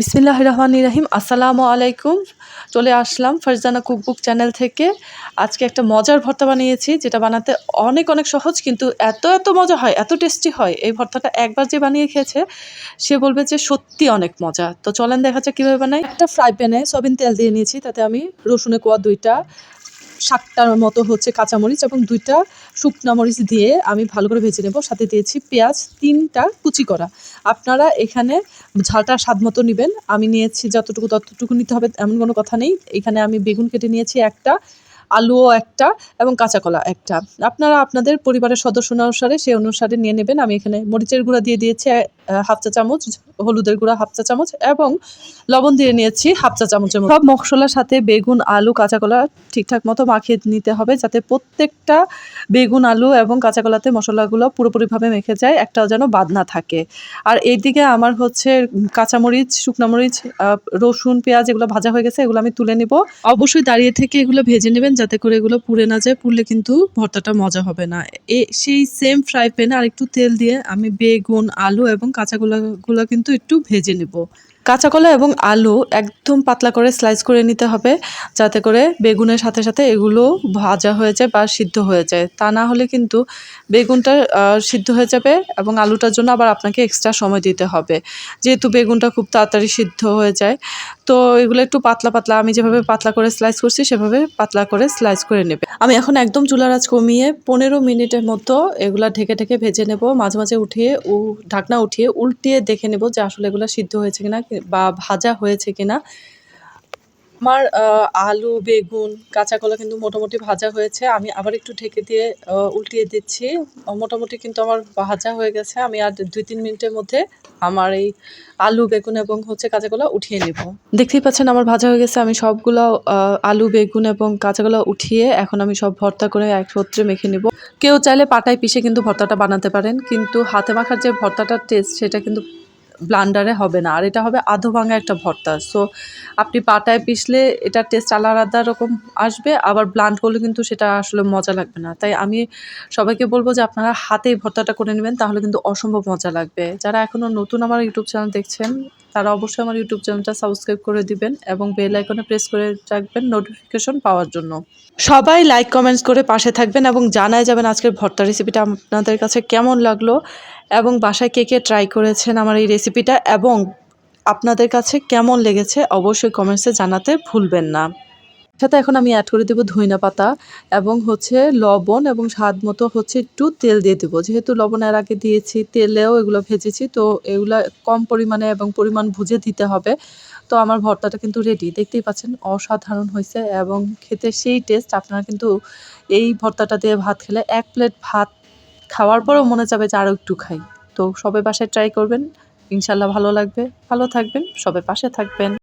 বিসমিল্লাহ রহমান ইরাহিম আসসালামু আলাইকুম চলে আসলাম ফারজানা কুকবুক চ্যানেল থেকে। আজকে একটা মজার ভর্তা বানিয়েছি, যেটা বানাতে অনেক অনেক সহজ, কিন্তু এত এত মজা হয়, এত টেস্টি হয়। এই ভর্তাটা একবার যে বানিয়ে খেয়েছে, সে বলবে যে সত্যি অনেক মজা। তো চলেন দেখা যাক কীভাবে বানাই। একটা ফ্রাই প্যানে সবিন তেল দিয়ে নিয়েছি, তাতে আমি রসুনে কোয়া দুইটা সাতটার মতো হচ্ছে কাঁচামরিচ এবং দুইটা শুকনা মরিচ দিয়ে আমি ভালো করে ভেজে নেব। সাথে দিয়েছি পেঁয়াজ, তিনটা কুচি করা। আপনারা এখানে ঝালটা স্বাদ মতো নেবেন। আমি নিয়েছি যতটুকু ততটুকু নিতে হবে এমন কোনো কথা নেই। এখানে আমি বেগুন কেটে নিয়েছি একটা, আলুও একটা এবং কাঁচা কলা একটা। আপনারা আপনাদের পরিবারের সদস্য অনুসারে সেই অনুসারে নিয়ে নেবেন। আমি এখানে মরিচের গুঁড়া দিয়ে দিয়েছি হাফ চা চামচ, হলুদের গুঁড়া হাফ চা চামচ এবং লবণ দিয়ে নিয়েছি হাফ চা চামচের সব মশলার সাথে বেগুন, আলু, কাঁচা কলা ঠিকঠাক মতো মাখিয়ে নিতে হবে যাতে প্রত্যেকটা বেগুন, আলু এবং কাঁচা কলাতে মশলাগুলো পুরোপুরিভাবে মেখে যায়, একটাও যেন বাদ না থাকে। আর এইদিকে আমার হচ্ছে কাঁচামরিচ, শুকনামরিচ রসুন, পেঁয়াজ এগুলো ভাজা হয়ে গেছে, এগুলো আমি তুলে নিব। অবশ্যই দাঁড়িয়ে থেকে এগুলো ভেজে নেবেন যাতে করে এগুলো পুড়ে না যায়, পুড়লে কিন্তু ভর্তাটা মজা হবে না। এ, সেই সেম ফ্রাই প্যানে আর একটু তেল দিয়ে আমি বেগুন, আলু এবং কাঁচাগুলো কিন্তু একটু ভেজে নেব। কাঁচা কলা এবং আলু একদম পাতলা করে স্লাইস করে নিতে হবে, যাতে করে বেগুনের সাথে সাথে এগুলো ভাজা হয়ে যায় বা সিদ্ধ হয়ে যায়। তা না হলে কিন্তু বেগুনটা সিদ্ধ হয়ে যাবে এবং আলুটার জন্য আবার আপনাকে এক্সট্রা সময় দিতে হবে। যেহেতু বেগুনটা খুব তাড়াতাড়ি সিদ্ধ হয়ে যায়, তো এগুলো একটু পাতলা পাতলা, আমি যেভাবে পাতলা করে স্লাইস করছি সেভাবে পাতলা করে স্লাইস করে নেবে। আমি এখন একদম চুলার আঁচ কমিয়ে পনেরো মিনিটের মতো এগুলা ঢেকে ঢেকে ভেজে নেব। মাঝে মাঝে উঠিয়ে ঢাকনা উঠিয়ে উল্টিয়ে দেখে নেব যে আসলে এগুলো সিদ্ধ হয়েছে কিনা বা ভাজা হয়েছে কিনা। আমার আলু, বেগুন কাঁচা কলা কিন্তু মোটামুটি ভাজা হয়েছে। আমি আবার একটু ঢেকে দিয়ে উল্টিয়ে দিচ্ছি। মোটামুটি কিন্তু আমার ভাজা হয়ে গেছে। আমি আর দুই তিন মিনিটের মধ্যে আমার এই আলু, বেগুন এবং হচ্ছে কাঁচা কলা উঠিয়ে নেব। দেখতেই পাচ্ছেন আমার ভাজা হয়ে গেছে। আমি সবগুলো আলু, বেগুন এবং কাঁচা কলা উঠিয়ে এখন আমি সব ভর্তা করে একত্রে মেখে নেব। কেউ চাইলে পাটায় পিষে কিন্তু ভর্তাটা বানাতে পারেন। কিন্তু হাতে মাখার যে ভর্তাটার টেস্ট সেটা কিন্তু ব্লান্ডারে হবে না। আর এটা হবে আধো ভাঙা একটা ভর্তা। সো আপনি পাটায় পিষলে এটার টেস্ট আলাদা রকম আসবে, আবার ব্লান্ড করলে কিন্তু সেটা আসলে মজা লাগবে না। তাই আমি সবাইকে বলব যে আপনারা হাতেই ভর্তাটা করে নেবেন, তাহলে কিন্তু অসম্ভব মজা লাগবে। যারা এখনও নতুন আমার ইউটিউব চ্যানেল দেখছেন তারা অবশ্যই আমার ইউটিউব চ্যানেলটা সাবস্ক্রাইব করে দিবেন এবং বেল আইকনে প্রেস করে রাখবেন নোটিফিকেশন পাওয়ার জন্য। সবাই লাইক কমেন্টস করে পাশে থাকবেন এবং জানায় যাবেন আজকের ভর্তা রেসিপিটা আপনাদের কাছে কেমন লাগল এবং বাসায় কে কে ট্রাই করেছেন আমার এই রেসিপিটা এবং আপনাদের কাছে কেমন লেগেছে অবশ্যই কমেন্টসে জানাতে ভুলবেন না। সাথে এখন আমি অ্যাড করে দেবো ধইনা পাতা এবং হচ্ছে লবণ এবং স্বাদ মতো হচ্ছে একটু তেল দিয়ে দেবো। যেহেতু লবণ এর আগে দিয়েছি, তেলেও এগুলো ভেজেছি, তো এগুলো কম পরিমাণে এবং পরিমাণ বুঝে দিতে হবে। তো আমার ভর্তাটা কিন্তু রেডি দেখতেই পাচ্ছেন, অসাধারণ হয়েছে এবং খেতে সেই টেস্ট আপনারা কিন্তু এই ভর্তাটা দিয়ে ভাত খেলে এক প্লেট ভাত খাওয়ার পরেও মনে যাবে যে আরও একটু খাই। তো সবাই বাসায় ট্রাই করবেন। ইনশাল্লাহ ভালো লাগবে। ভালো থাকবেন, সবাই পাশে থাকবেন।